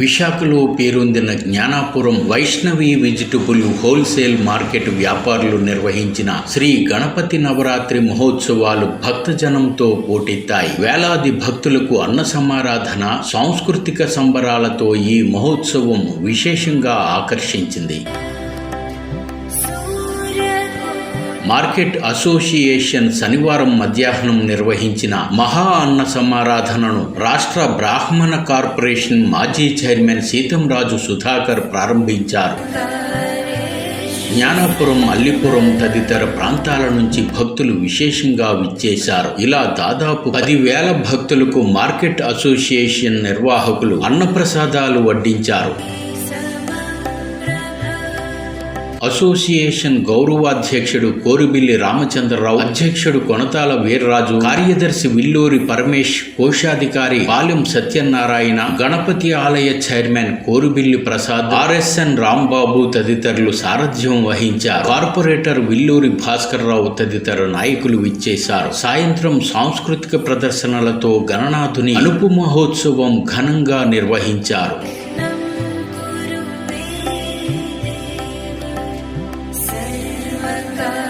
విశాఖలో పేరొందిన Gnanapuram Vaishnavi vegetable wholesale market వ్యాపారులు నిర్వహించిన శ్రీ గణపతి నవరాత్రి మహోత్సవాలు భక్తజనంతో పోటెత్తాయి. వేలాది భక్తులకు అన్న సమారాధన సాంస్కృతిక సంబరాలతో ఈ మహోత్సవం విశేషంగా ఆకర్షించింది. మార్కెట్ అసోసియేషన్ శనివారం మధ్యాహ్నం నిర్వహించిన మహా అన్న సమారాధనను రాష్ట్ర బ్రాహ్మణ కార్పొరేషన్ మాజీ చైర్మన్ సీతంరాజు సుధాకర్ ప్రారంభించారు. జ్ఞానాపురం అల్లిపురం తదితర ప్రాంతాల నుంచి భక్తులు విశేషంగా విచ్చేశారు. ఇలా దాదాపు పదివేల భక్తులకు మార్కెట్ అసోసియేషన్ నిర్వాహకులు అన్నప్రసాదాలు వడ్డించారు. అసోసియేషన్ గౌరవాధ్యక్షుడు కోరుబిల్లి రామచంద్రరావు అధ్యక్షుడు కొనతాల వీర్రాజు కార్యదర్శి విల్లూరి పరమేష్ కోశాధికారి పాలెం సత్యనారాయణ గణపతి ఆలయ చైర్మన్ కోరుబిల్లి ప్రసాద్ ఆర్ఎస్ఎన్ రాంబాబు తదితరులు సారథ్యం వహించారు. కార్పొరేటర్ విల్లూరి భాస్కర్ రావు తదితర నాయకులు విచ్చేశారు. సాయంత్రం సాంస్కృతిక ప్రదర్శనలతో గణనాథుని అనుపు మహోత్సవం ఘనంగా నిర్వహించారు. Bye.